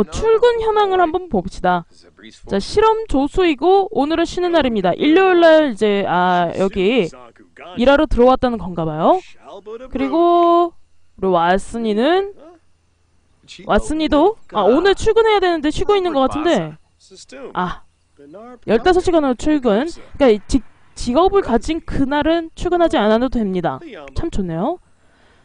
어, 출근 현황을 한번 봅시다. 자 실험 조수이고 오늘은 쉬는 날입니다. 일요일 날 이제 아 여기 일하러 들어왔다는 건가 봐요. 그리고 우리 왓슨이는 왓슨이도 아 오늘 출근해야 되는데 쉬고 있는 것 같은데 아 15시간으로 출근 그러니까 이 직, 직업을 가진 그날은 출근하지 않아도 됩니다. 참 좋네요.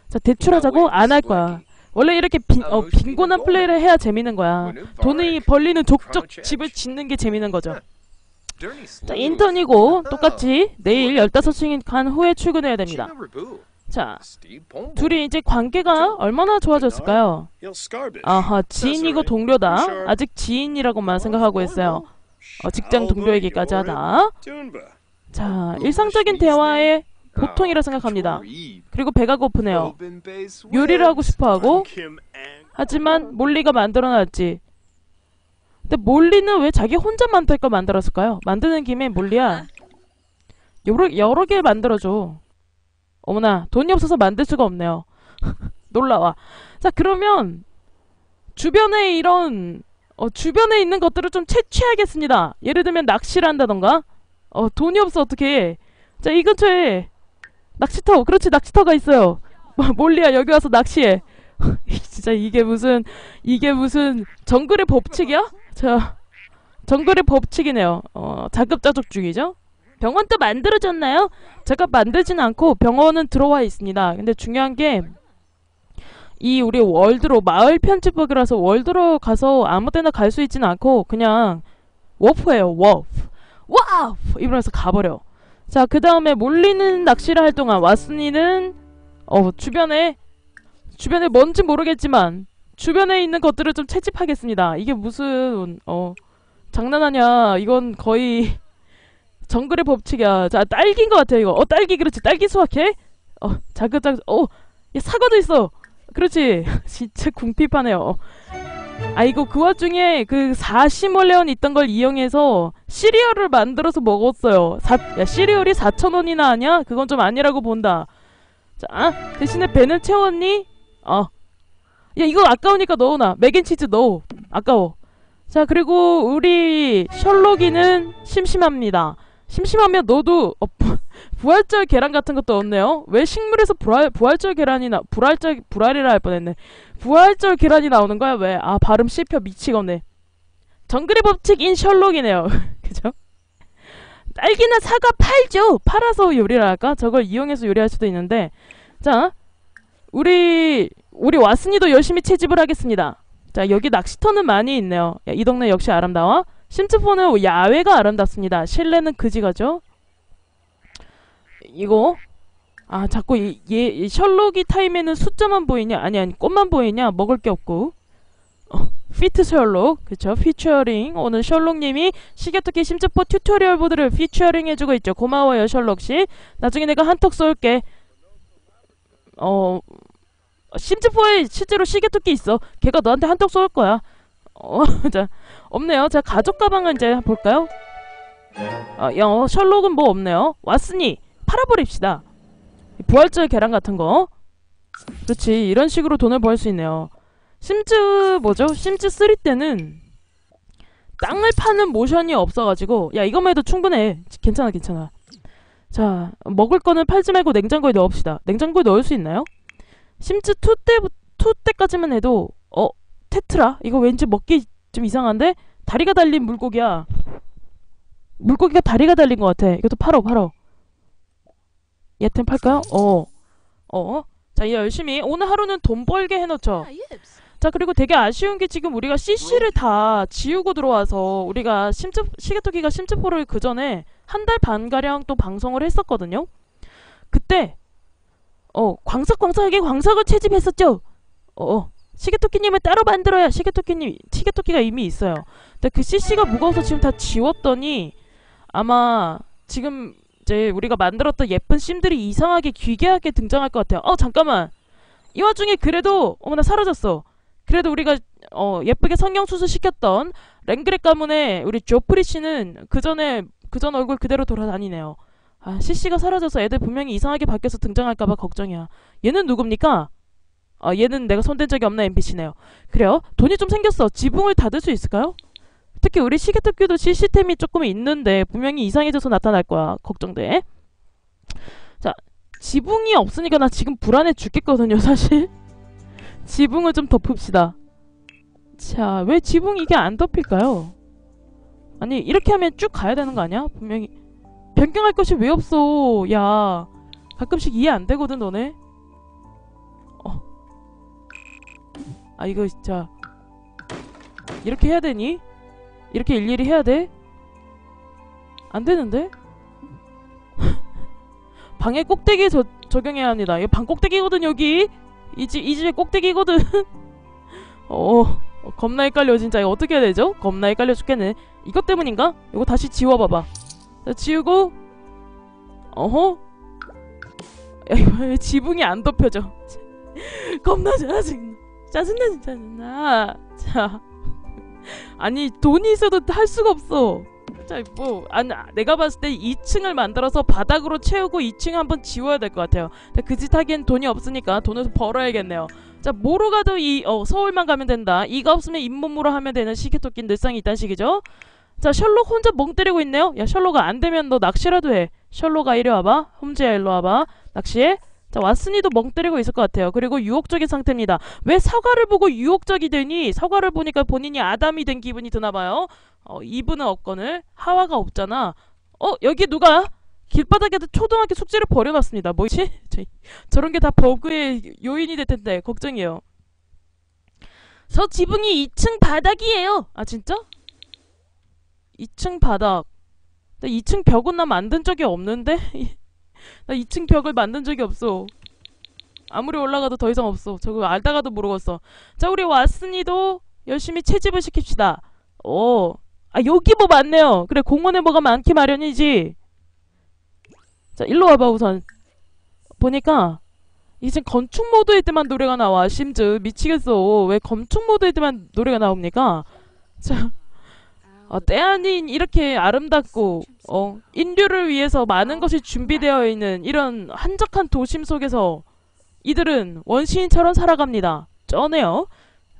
자 대출하자고 안 할 거야. 원래 이렇게 빈, 어, 빈곤한 플레이를 해야 재밌는 거야. 돈이 벌리는 족적 집을 짓는 게 재밌는 거죠. 자 인턴이고 똑같이 내일 15시간 후에 출근해야 됩니다. 자 둘이 이제 관계가 얼마나 좋아졌을까요? 아하 지인이고 동료다. 아직 지인이라고만 생각하고 있어요. 어, 직장 동료에게까지 하다. 자 일상적인 대화의 보통이라 생각합니다. 그리고 배가 고프네요. 요리를 하고 싶어하고 하지만 몰리가 만들어놨지. 근데 몰리는 왜 자기 혼자 만들 걸 만들었을까요? 만드는 김에 몰리야 여러 여러 개 만들어줘. 어머나 돈이 없어서 만들 수가 없네요. 놀라와. 자 그러면 주변에 이런 어, 주변에 있는 것들을 좀 채취하겠습니다. 예를 들면 낚시를 한다던가. 어 돈이 없어 어떻게? 자 이 근처에 낚시터 그렇지 낚시터가 있어요. 몰리야 여기 와서 낚시해. 진짜 이게 무슨 이게 무슨 정글의 법칙이야? 자 정글의 법칙이네요. 어 자급자족 중이죠. 병원도 만들어졌나요? 제가 만들진 않고 병원은 들어와 있습니다. 근데 중요한 게 이 우리 월드로 마을 편집북이라서 월드로 가서 아무 데나 갈 수 있진 않고 그냥 워프예요. 워프. 와우! 이러면서 가버려. 자, 그 다음에 몰리는 낚시를 할 동안 왓슨이는 어 주변에 주변에 뭔지 모르겠지만 주변에 있는 것들을 좀 채집하겠습니다. 이게 무슨 어 장난하냐? 이건 거의 정글의 법칙이야. 자, 딸기인 것 같아 이거. 어, 딸기 그렇지. 딸기 수확해? 어, 자그자그. 어, 야, 사과도 있어. 그렇지. 진짜 궁핍하네요. 아이고 그 와중에 그 40원레온 있던 걸 이용해서 시리얼을 만들어서 먹었어요. 사, 야 시리얼이 4,000원이나 하냐? 그건 좀 아니라고 본다. 자 아, 대신에 배는 채웠니? 어. 야 이거 아까우니까 넣어놔. 맥앤치즈 넣어. 아까워. 자 그리고 우리 셜록이는 심심합니다. 심심하면 너도 어, 부, 부활절 계란 같은 것도 없네요. 왜 식물에서 부활, 부활절 계란이 나 부활절 불알이라 할 뻔했네. 부활절 계란이 나오는 거야 왜? 아 발음 씹혀 미치겠네. 정글의 법칙인 셜록이네요. 그죠? 딸기나 사과 팔죠. 팔아서 요리를 할까? 저걸 이용해서 요리할 수도 있는데 자 우리 우리 왓슨이도 열심히 채집을 하겠습니다. 자 여기 낚시터는 많이 있네요. 야, 이 동네 역시 아름다워. 심츠포는 야외가 아름답습니다. 실내는 그지가죠. 이거? 아 자꾸 이, 얘, 이 셜록이 타임에는 숫자만 보이냐? 아니 아니 꽃만 보이냐? 먹을 게 없고. 어, 피트 셜록. 그쵸? 피처링. 오늘 셜록님이 시계토끼 심즈포 튜토리얼 보드를 피처링 해주고 있죠. 고마워요 셜록씨. 나중에 내가 한턱 쏠게. 어 심즈포에 실제로 시계토끼 있어. 걔가 너한테 한턱 쏠 거야. 어 자 없네요. 자 가족 가방은 이제 볼까요? 어, 셜록은 뭐 없네요? 왔으니 팔아버립시다 부활절 계란 같은 거 그렇지 이런 식으로 돈을 벌 수 있네요 심즈 뭐죠? 심즈 3 때는 땅을 파는 모션이 없어가지고 야 이것만 해도 충분해 괜찮아 괜찮아 자 먹을 거는 팔지 말고 냉장고에 넣읍시다 냉장고에 넣을 수 있나요? 심즈 2 때, 2 때까지만 해도 어? 테트라? 이거 왠지 먹기 좀 이상한데? 다리가 달린 물고기야 물고기가 다리가 달린 것 같아 이것도 팔어 팔어 얘템 팔까요? 어. 어. 자, 이제 열심히 오늘 하루는 돈 벌게 해놓죠. 자, 그리고 되게 아쉬운 게 지금 우리가 CC를 다 지우고 들어와서 우리가 심즈 시계토끼가 심즈포를 그 전에 한 달 반 가량 또 방송을 했었거든요. 그때 어 광석 광석에게 광석을 채집했었죠. 어 시계토끼님을 따로 만들어야 시계토끼님 시계토끼가 이미 있어요. 근데 그 CC가 무거워서 지금 다 지웠더니 아마 지금 이제 우리가 만들었던 예쁜 sim들이 이상하게 귀괴하게 등장할 것 같아요. 어 잠깐만. 이 와중에 그래도 어머나 사라졌어. 그래도 우리가 어 예쁘게 성형 수술 시켰던 랭그렉 가문의 우리 조프리 씨는 그 전에 그 전 얼굴 그대로 돌아다니네요. 아 CC가 사라져서 애들 분명히 이상하게 바뀌어서 등장할까봐 걱정이야. 얘는 누굽니까? 아 얘는 내가 손댄 적이 없는 NPC네요. 그래요? 돈이 좀 생겼어. 지붕을 닫을 수 있을까요? 특히 우리 시계토끼도 시스템이 조금 있는데 분명히 이상해져서 나타날 거야. 걱정돼. 자, 지붕이 없으니까 나 지금 불안해 죽겠거든요, 사실. 지붕을 좀 덮읍시다. 자, 왜 지붕이 이게 안 덮일까요? 아니, 이렇게 하면 쭉 가야 되는 거 아니야? 분명히. 변경할 것이 왜 없어? 야, 가끔씩 이해 안 되거든, 너네. 어. 아, 이거 진짜. 이렇게 해야 되니? 이렇게 일일이 해야 돼? 안 되는데? 방에 꼭대기에 저, 적용해야 합니다. 이거 방 꼭대기거든, 여기. 이 집, 이 집의 꼭대기거든. 어, 어, 겁나 헷갈려, 진짜. 이거 어떻게 해야 되죠? 겁나 헷갈려 죽겠네. 이것 때문인가? 이거 다시 지워봐봐. 자, 지우고. 어허? 야, 지붕이 안 덮여져? 겁나 짜증나. 짜증나, 진짜 짜증나. 자. 아니, 돈이 있어도 할 수가 없어. 자, 뭐, 아니, 내가 봤을 때 2층을 만들어서 바닥으로 채우고 2층 한번 지워야 될 것 같아요. 그 짓 하기엔 돈이 없으니까 돈을 벌어야겠네요. 자, 뭐로 가도 이, 어, 서울만 가면 된다. 이가 없으면 잇몸으로 하면 되는 시계토끼 늘상이 있다는 식이죠. 자, 셜록 혼자 멍 때리고 있네요. 야, 셜록아, 안 되면 너 낚시라도 해. 셜록아, 이리 와봐. 홈즈야, 일로 와봐. 낚시해. 자, 왓슨이도 멍 때리고 있을 것 같아요. 그리고 유혹적인 상태입니다. 왜 사과를 보고 유혹적이 되니? 사과를 보니까 본인이 아담이 된 기분이 드나봐요. 어, 이브는 없거늘. 하와가 없잖아. 어, 여기 누가? 길바닥에도 초등학교 숙제를 버려놨습니다. 뭐지? 저- 저런 게 다 버그의 요인이 될 텐데 걱정이에요. 저 지붕이 2층 바닥이에요. 아 진짜? 2층 바닥. 나 2층 벽은 나 만든 적이 없는데? 나 2층 벽을 만든 적이 없어. 아무리 올라가도 더 이상 없어. 저거 알다가도 모르겠어. 자, 우리 왓슨이도 열심히 채집을 시킵시다. 오. 아, 여기 뭐 많네요. 그래, 공원에 뭐가 많기 마련이지. 자, 일로 와봐, 우선. 보니까, 이제 건축 모드일 때만 노래가 나와. 심즈. 미치겠어. 왜 건축 모드일 때만 노래가 나옵니까? 자, 어, 때 아닌 이렇게 아름답고 어, 인류를 위해서 많은 것이 준비되어 있는 이런 한적한 도심 속에서 이들은 원시인처럼 살아갑니다. 쩌네요.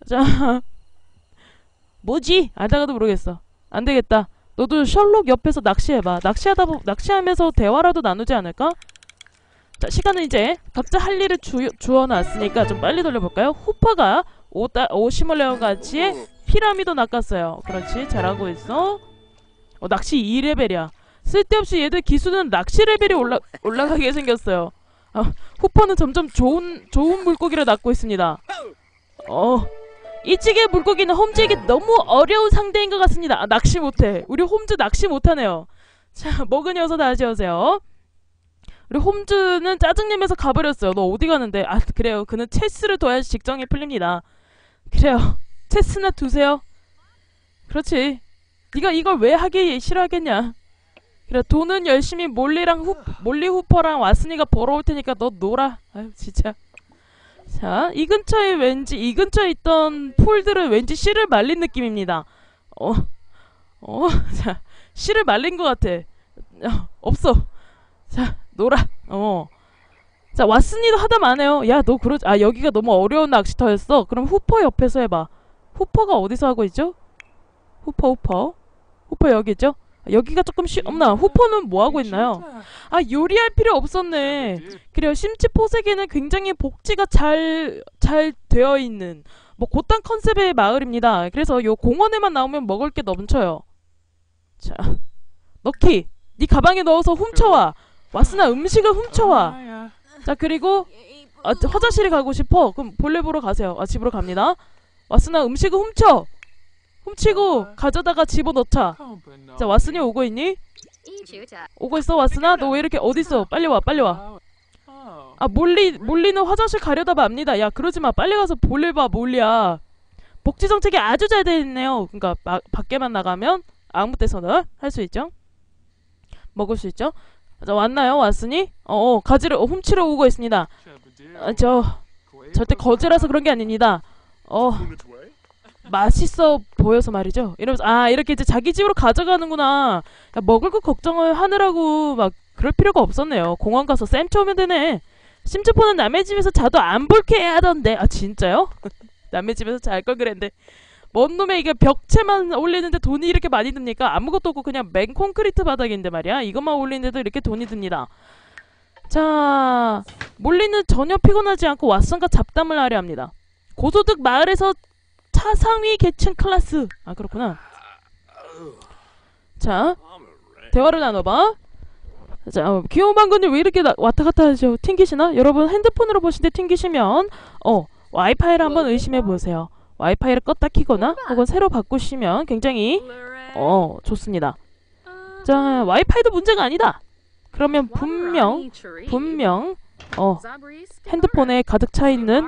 자, 뭐지? 알다가도 모르겠어. 안 되겠다. 너도 셜록 옆에서 낚시해봐. 낚시하다 보, 낚시하면서 대화라도 나누지 않을까? 자, 시간은 이제 각자 할 일을 주, 주어놨으니까 좀 빨리 돌려볼까요? 후퍼가 오다, 오시몰레온 같이 피라미도 낚았어요. 그렇지, 잘하고 있어. 어, 낚시 2레벨이야. 쓸데없이 얘들 기수는 낚시 레벨이 올라, 올라가게 생겼어요. 아, 후퍼는 점점 좋은, 좋은 물고기를 낚고 있습니다. 어, 이 찌개 물고기는 홈즈에게 너무 어려운 상대인 것 같습니다. 아, 낚시 못해. 우리 홈즈 낚시 못하네요. 자, 먹은 녀석 다시 오세요. 우리 홈즈는 짜증내면서 가버렸어요. 너 어디 가는데? 아, 그래요. 그는 체스를 둬야지 직정이 풀립니다. 그래요. 체스나 두세요. 그렇지. 네가 이걸 왜 하기 싫어하겠냐? 그래 돈은 열심히 몰리랑 후 몰리 후퍼랑 왓슨이가 벌어올 테니까 너 놀아. 아유 진짜. 자, 이 근처에 왠지 이 근처에 있던 폴들은 왠지 씨를 말린 느낌입니다. 어, 어, 자, 씨를 말린 것 같아. 어, 없어. 자, 놀아. 어. 자, 왓슨이도 하다 마네요. 야, 너 그러, 아 여기가 너무 어려운 낚시터였어. 그럼 후퍼 옆에서 해봐. 후퍼가 어디서 하고 있죠? 후퍼 후퍼 후퍼 여기 있죠? 아, 여기가 조금 쉬 없나? 후퍼는 뭐 하고 있나요? 아 요리할 필요 없었네. 그래요 심지 포색에는 굉장히 복지가 잘 잘 되어 있는 뭐 곧단 컨셉의 마을입니다. 그래서 요 공원에만 나오면 먹을 게 넘쳐요. 자 넣기 네 가방에 넣어서 훔쳐와. 왓슨아 음식을 훔쳐와. 자 그리고 아, 화장실에 가고 싶어. 그럼 볼일 보러 가세요. 아 집으로 갑니다. 왓슨아 음식을 훔쳐. 훔치고 가져다가 집어넣자. 자 왓슨이 오고 있니? 오고 있어 왓슨아? 너 왜 이렇게 어디 있어? 빨리 와 빨리 와. 아 몰리 몰리는 화장실 가려다 맙니다. 야 그러지 마. 빨리 가서 볼일 봐 몰리야. 복지 정책이 아주 잘돼 있네요. 그러니까 마, 밖에만 나가면 아무 때서나 할 수 있죠. 먹을 수 있죠. 자 왔나요 왓슨이? 어, 어 가지를 어, 훔치러 오고 있습니다. 아, 저 절대 거지라서 그런 게 아닙니다. 어 맛있어 보여서 말이죠. 이러면서 아 이렇게 이제 자기 집으로 가져가는구나. 야, 먹을 거 걱정을 하느라고 막 그럴 필요가 없었네요. 공원 가서 쌤 쳐오면 되네. 심즈포는 남의 집에서 자도 안 볼게 하던데 아 진짜요? 남의 집에서 잘 걸 그랬는데 뭔 놈의 이게 벽체만 올리는데 돈이 이렇게 많이 듭니까? 아무것도 없고 그냥 맨 콘크리트 바닥인데 말이야 이것만 올리는데도 이렇게 돈이 듭니다 자 몰리는 전혀 피곤하지 않고 왓슨과 잡담을 하려 합니다 고소득 마을에서 차상위 계층 클래스 아 그렇구나 자 대화를 나눠봐 자, 어, 귀여운 방구님 왜 이렇게 나- 왔다 갔다 하죠? 튕기시나? 여러분 핸드폰으로 보시는데 튕기시면 어 와이파이를 한번 의심해 보세요. 와이파이를 껐다 키거나 혹은 새로 바꾸시면 굉장히 어 좋습니다. 자 와이파이도 문제가 아니다. 그러면 분명 분명 어 핸드폰에 가득 차 있는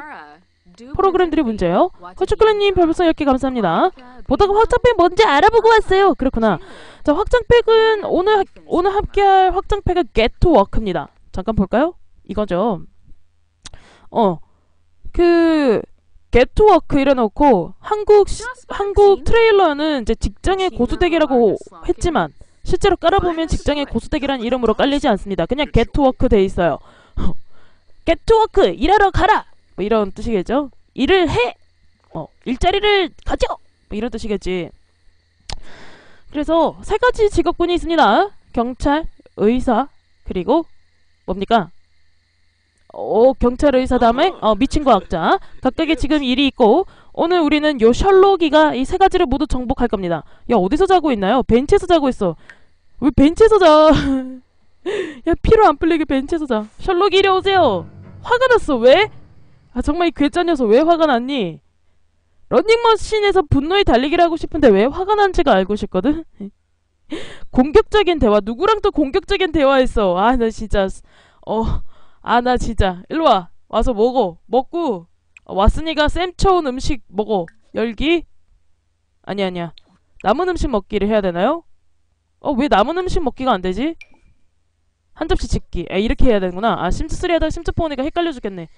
프로그램들이 문제예요. 허추클레님 별풍선 10개 감사합니다. 보다가 확장팩 뭔지 알아보고 왔어요. 그렇구나. 자 확장팩은 오늘 하- 오늘 함께할 확장팩은 Work입니다. 잠깐 볼까요? 이거죠. 어그 Get to Work 이래놓고 한국 시- 한국 트레일러는 이제 직장의 고수댁이라고 했지만 실제로 깔아보면 직장의 고수댁이란 이름으로 깔리지 않습니다. 그냥 Work 돼 있어요. Work 일하러 가라. 뭐 이런 뜻이겠죠. 일을 해. 어 일자리를 가져. 뭐 이런 뜻이겠지. 그래서 세 가지 직업군이 있습니다. 경찰, 의사, 그리고 뭡니까? 어, 경찰 의사 다음에 어, 미친 과학자. 각각의 지금 일이 있고 오늘 우리는 요 셜록이가 이 세 가지를 모두 정복할 겁니다. 야 어디서 자고 있나요? 벤치에서 자고 있어. 왜 벤치에서 자? 야 피로 안 풀리게 벤치에서 자. 셜록이 이리 오세요. 화가 났어. 왜? 아 정말 이 괴짜 녀석 왜 화가 났니? 러닝머신에서 분노의 달리기를 하고 싶은데 왜 화가 난지가 알고 싶거든? 공격적인 대화 누구랑 또 공격적인 대화했어 아 나 진짜 어 아 나 진짜 일로와 와서 먹어 먹고 어, 왔으니까 쌤 쳐온 음식 먹어 열기? 아니 아니야 남은 음식 먹기를 해야 되나요? 어 왜 남은 음식 먹기가 안 되지? 한 접시 짓기 에 이렇게 해야 되는구나 아 심즈3 하다가 심즈4 오니까 헷갈려 죽겠네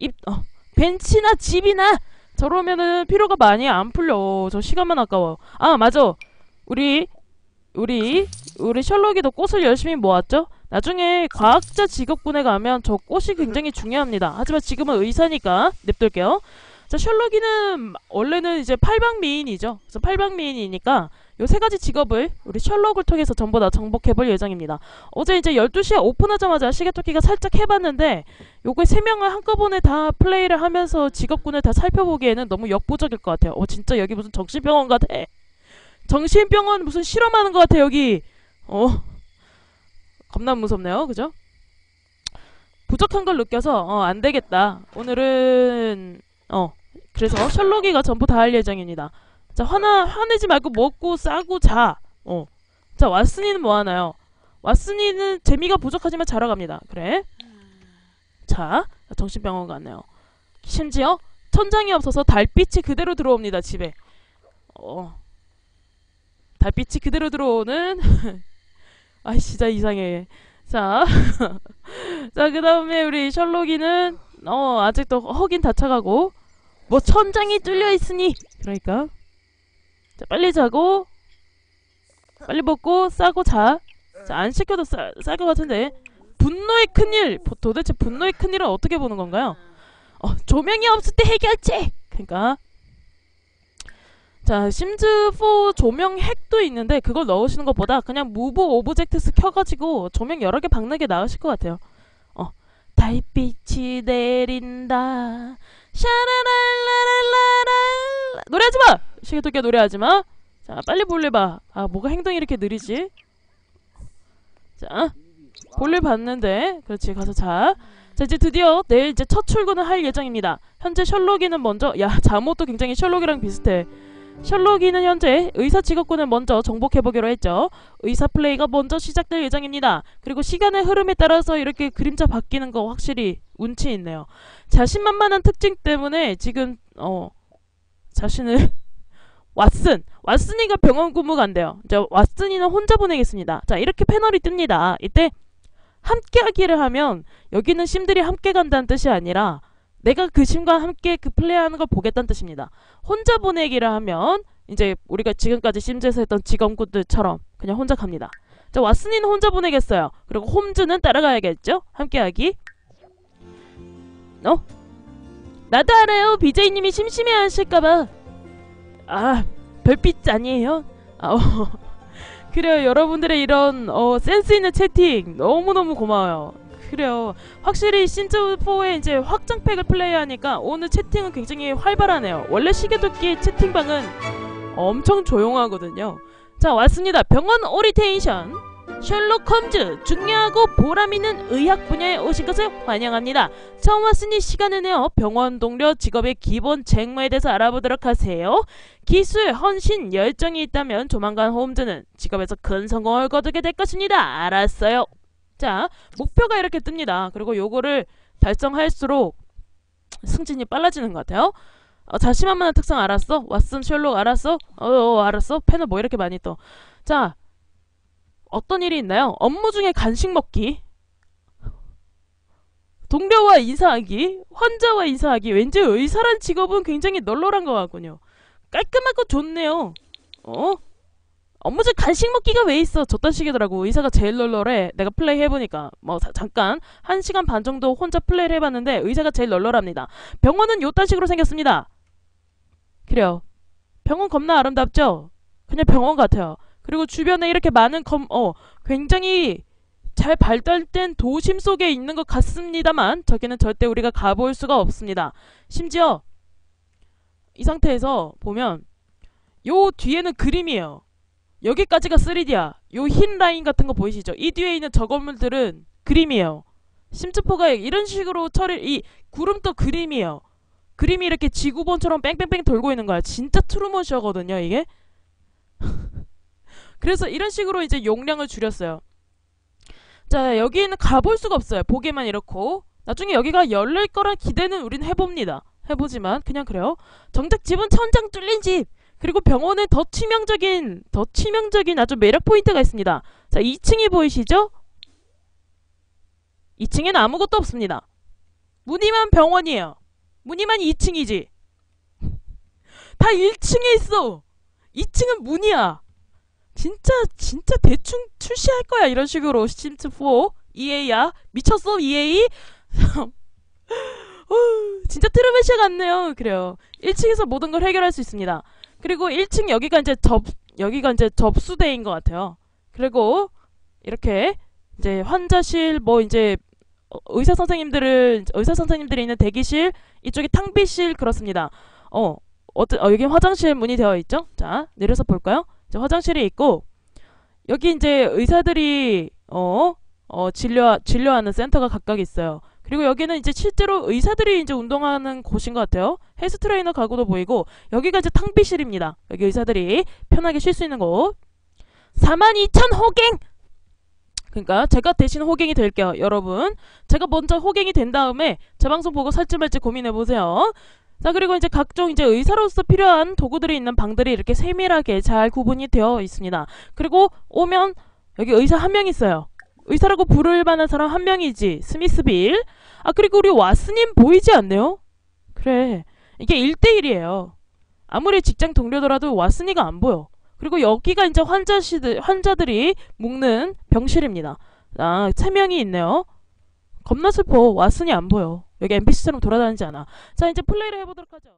입 어, 벤치나 집이나 저러면은 피로가 많이 안 풀려. 저 시간만 아까워. 아 맞아. 우리 우리 우리 셜록이도 꽃을 열심히 모았죠. 나중에 과학자 직업군에 가면 저 꽃이 굉장히 중요합니다. 하지만 지금은 의사니까 냅둘게요. 자 셜록이는 원래는 이제 팔방미인이죠. 그래서 팔방미인이니까 요 세 가지 직업을 우리 셜록을 통해서 전부 다 정복해볼 예정입니다. 어제 이제 12시에 오픈하자마자 시계토끼가 살짝 해봤는데 요거 세 명을 한꺼번에 다 플레이를 하면서 직업군을 다 살펴보기에는 너무 역부족일 것 같아요. 어 진짜 여기 무슨 정신병원 같아. 정신병원 무슨 실험하는 것 같아 여기. 어 겁나 무섭네요, 그죠? 부족한 걸 느껴서 어 안 되겠다. 오늘은 어 그래서 셜록이가 전부 다 할 예정입니다. 자 화나 화내지 말고 먹고 싸고 자. 어. 자 왓슨이는 뭐 하나요? 왓슨이는 재미가 부족하지만 자러 갑니다. 그래. 자, 정신병원 갔네요. 심지어 천장이 없어서 달빛이 그대로 들어옵니다, 집에. 어. 달빛이 그대로 들어오는 아 진짜 이상해. 자. 자, 그 다음에 우리 셜록이는 어, 아직도 허긴 다 차가고 뭐 천장이 뚫려 있으니 그러니까 자, 빨리 자고 빨리 먹고 싸고 자. 자, 안 시켜도 쌀 것 같은데. 분노의 큰일. 보- 도대체 분노의 큰일은 어떻게 보는 건가요? 어, 조명이 없을 때 해결책. 그러니까 자, 심즈4 조명 핵도 있는데 그걸 넣으시는 것보다 그냥 무브 오브젝트스 켜가지고 조명 여러 개 박는 게 나으실 것 같아요. 어, 달빛이 내린다. 샤라랄라랄라랄 노래하지 마. 시계토끼야 노래하지 마. 자, 빨리 볼일 봐. 아, 뭐가 행동이 이렇게 느리지? 자, 볼일 봤는데, 그렇지, 가서 자. 자, 이제 드디어 내일 이제 첫 출근을 할 예정입니다. 현재 셜록이는 먼저, 야, 잠옷도 굉장히 셜록이랑 비슷해. 셜록이는 현재 의사 직업군을 먼저 정복해보기로 했죠. 의사 플레이가 먼저 시작될 예정입니다. 그리고 시간의 흐름에 따라서 이렇게 그림자 바뀌는 거 확실히 운치 있네요. 자신만만한 특징 때문에 지금, 어, 자신을 왓슨 왓슨이가 병원 근무 간대요. 이제 왓슨이는 혼자 보내겠습니다. 자 이렇게 패널이 뜹니다. 이때 함께 하기를 하면 여기는 심들이 함께 간다는 뜻이 아니라 내가 그 심과 함께 그 플레이하는 걸 보겠다는 뜻입니다. 혼자 보내기를 하면 이제 우리가 지금까지 심즈에서 했던 직원군들처럼 그냥 혼자 갑니다. 자 왓슨이는 혼자 보내겠어요. 그리고 홈즈는 따라가야겠죠? 함께 하기. 어? 나도 알아요. BJ님이 심심해 하실까봐. 아, 별빛 아니에요? 아, 어. 그래요. 여러분들의 이런 어, 센스 있는 채팅 너무너무 고마워요. 그래요. 확실히 신즈4의 이제 확장팩을 플레이하니까 오늘 채팅은 굉장히 활발하네요. 원래 시계도끼 채팅방은 엄청 조용하거든요. 자, 왔습니다. 병원 오리테이션. 셜록 홈즈 중요하고 보람있는 의학 분야에 오신 것을 환영합니다. 처음 왔으니 시간을 내어 병원 동료 직업의 기본 책무에 대해서 알아보도록 하세요. 기술, 헌신, 열정이 있다면 조만간 홈즈는 직업에서 큰 성공을 거두게 될 것입니다. 알았어요. 자, 목표가 이렇게 뜹니다. 그리고 요거를 달성할수록 승진이 빨라지는 것 같아요. 어, 자신만만한 특성 알았어? 왓슨, 셜록 알았어? 어, 어 알았어? 펜을 뭐 이렇게 많이 떠. 자, 어떤 일이 있나요? 업무 중에 간식 먹기, 동료와 인사하기, 환자와 인사하기. 왠지 의사란 직업은 굉장히 널널한 것 같군요. 깔끔하고 좋네요. 어? 업무 중 간식 먹기가 왜 있어? 저딴 식이더라고. 의사가 제일 널널해. 내가 플레이 해보니까. 뭐, 사- 잠깐. 한 시간 반 정도 혼자 플레이를 해봤는데, 의사가 제일 널널합니다. 병원은 요딴 식으로 생겼습니다. 그래요. 병원 겁나 아름답죠? 그냥 병원 같아요. 그리고 주변에 이렇게 많은 검, 어, 굉장히 잘 발달된 도심 속에 있는 것 같습니다만, 저기는 절대 우리가 가볼 수가 없습니다. 심지어, 이 상태에서 보면, 요 뒤에는 그림이에요. 여기까지가 3D야. 요 흰 라인 같은 거 보이시죠? 이 뒤에 있는 저 건물들은 그림이에요. 심즈포가 이런 식으로 처리, 이 구름도 그림이에요. 그림이 이렇게 지구본처럼 뺑뺑뺑 돌고 있는 거야. 진짜 트루먼 쇼거든요, 이게. 그래서 이런 식으로 이제 용량을 줄였어요. 자, 여기는 가볼 수가 없어요. 보기만 이렇고. 나중에 여기가 열릴 거란 기대는 우린 해봅니다. 해보지만 그냥 그래요. 정작 집은 천장 뚫린 집. 그리고 병원에 더 치명적인, 더 치명적인 아주 매력 포인트가 있습니다. 자, 2층이 보이시죠? 2층에는 아무것도 없습니다. 무늬만 병원이에요. 무늬만 2층이지. 다 1층에 있어. 2층은 문이야. 진짜 진짜 대충 출시할 거야 이런 식으로 심즈 4 EA야? 미쳤어 EA 어, 진짜 트루메시아 같네요. 그래요. 1층에서 모든 걸 해결할 수 있습니다. 그리고 1층 여기가 이제 접 여기가 이제 접수대인 것 같아요. 그리고 이렇게 이제 환자실 뭐 이제 어, 의사 선생님들을 의사 선생님들이 있는 대기실 이쪽이 탕비실 그렇습니다. 어 어떤 어, 여기 화장실 문이 되어 있죠? 자 내려서 볼까요 화장실이 있고 여기 이제 의사들이 어, 어 진료 진료하는 센터가 각각 있어요. 그리고 여기는 이제 실제로 의사들이 이제 운동하는 곳인 것 같아요. 헬스 트레이너 가구도 보이고 여기가 이제 탕비실입니다. 여기 의사들이 편하게 쉴 수 있는 곳. 42,000 호갱. 그러니까 제가 대신 호갱이 될게요, 여러분. 제가 먼저 호갱이 된 다음에 제 방송 보고 살지 말지 고민해 보세요. 자 그리고 이제 각종 이제 의사로서 필요한 도구들이 있는 방들이 이렇게 세밀하게 잘 구분이 되어 있습니다. 그리고 오면 여기 의사 한 명 있어요. 의사라고 부를 만한 사람 한 명이지 스미스빌. 아 그리고 우리 왓스님 보이지 않네요? 그래 이게 1대1이에요. 아무리 직장 동료더라도 왓스니가 안 보여. 그리고 여기가 이제 환자시들 환자들이 묵는 병실입니다. 아, 세 명이 있네요. 겁나 슬퍼. 왓슨이 안 보여. 여기 NPC처럼 돌아다니지 않아. 자, 이제 플레이를 해보도록 하죠.